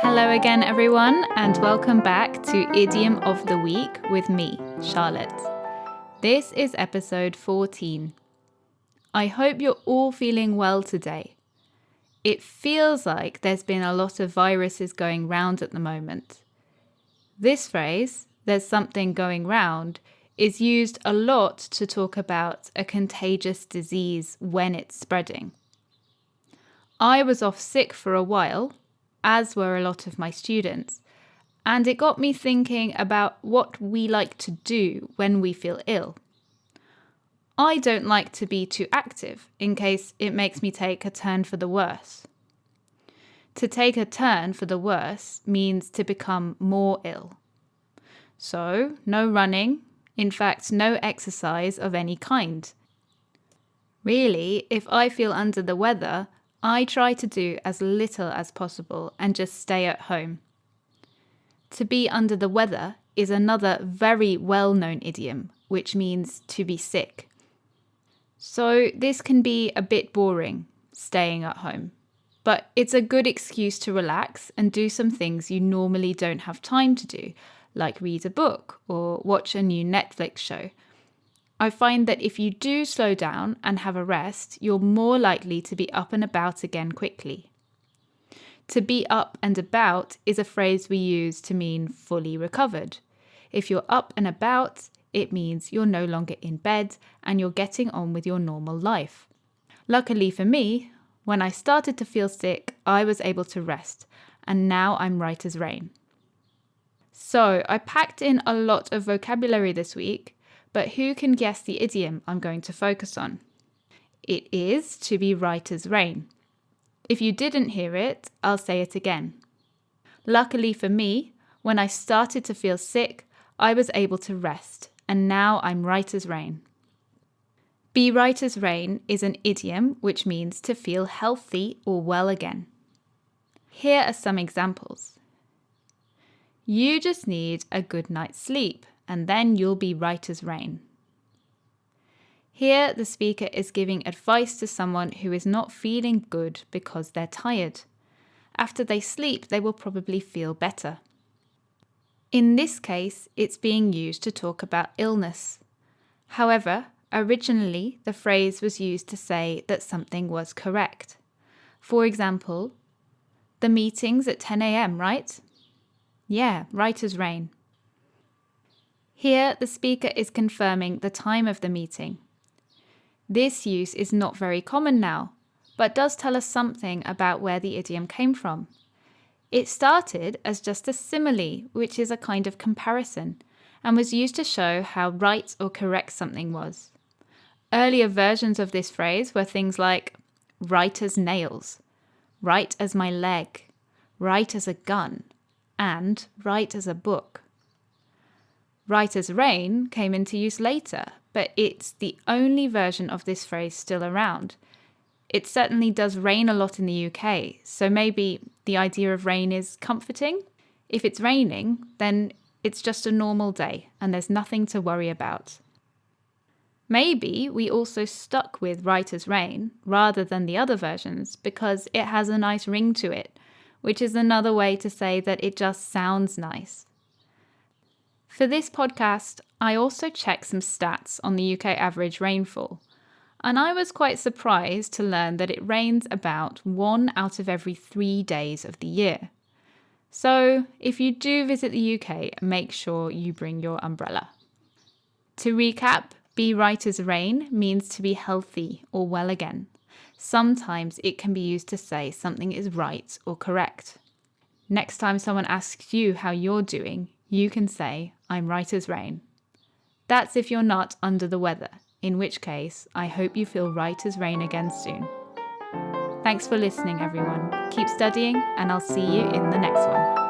Hello again, everyone, and welcome back to Idiom of the Week with me, Charlotte. This is episode 14. I hope you're all feeling well today. It feels like there's been a lot of viruses going round at the moment. This phrase, there's something going round, is used a lot to talk about a contagious disease when it's spreading. I was off sick for a while, as were a lot of my students, and it got me thinking about what we like to do when we feel ill. I don't like to be too active in case it makes me take a turn for the worse. To take a turn for the worse means to become more ill. So, no running, in fact, no exercise of any kind. Really, if I feel under the weather, I try to do as little as possible and just stay at home. To be under the weather is another very well known idiom, which means to be sick. So, this can be a bit boring, staying at home. But it's a good excuse to relax and do some things you normally don't have time to do, like read a book or watch a new Netflix show. I find that if you do slow down and have a rest, you're more likely to be up and about again quickly. To be up and about is a phrase we use to mean fully recovered. If you're up and about, it means you're no longer in bed and you're getting on with your normal life. Luckily for me, when I started to feel sick, I was able to rest, and now I'm right as rain. So I packed in a lot of vocabulary this week, but who can guess the idiom I'm going to focus on? It is to be right as rain. If you didn't hear it, I'll say it again. Luckily for me, when I started to feel sick, I was able to rest, and now I'm right as rain. Be right as rain is an idiom which means to feel healthy or well again. Here are some examples. You just need a good night's sleep, and then you'll be right as rain. Here, the speaker is giving advice to someone who is not feeling good because they're tired. After they sleep, they will probably feel better. In this case, it's being used to talk about illness. However, originally the phrase was used to say that something was correct. For example, the meeting's at 10 a.m., right? Yeah, right as rain. Here, the speaker is confirming the time of the meeting. This use is not very common now, but does tell us something about where the idiom came from. It started as just a simile, which is a kind of comparison, and was used to show how right or correct something was. Earlier versions of this phrase were things like right as nails, right as my leg, right as a gun, and right as a book. As rain came into use later, but it's the only version of this phrase still around. It certainly does rain a lot in the UK, so maybe the idea of rain is comforting. If it's raining, then it's just a normal day and there's nothing to worry about. Maybe we also stuck with as rain rather than the other versions because it has a nice ring to it which is another way to say that it just sounds nice. For this podcast, I also checked some stats on the UK average rainfall, and I was quite surprised to learn that it rains about one out of every three days of the year. So, if you do visit the UK, make sure you bring your umbrella. To recap, be right as rain means to be healthy or well again. Sometimes it can be used to say something is right or correct. Next time someone asks you how you're doing, you can say, I'm right as rain. That's if you're not under the weather, in which case, I hope you feel right as rain again soon. Thanks for listening, everyone. Keep studying, and I'll see you in the next one.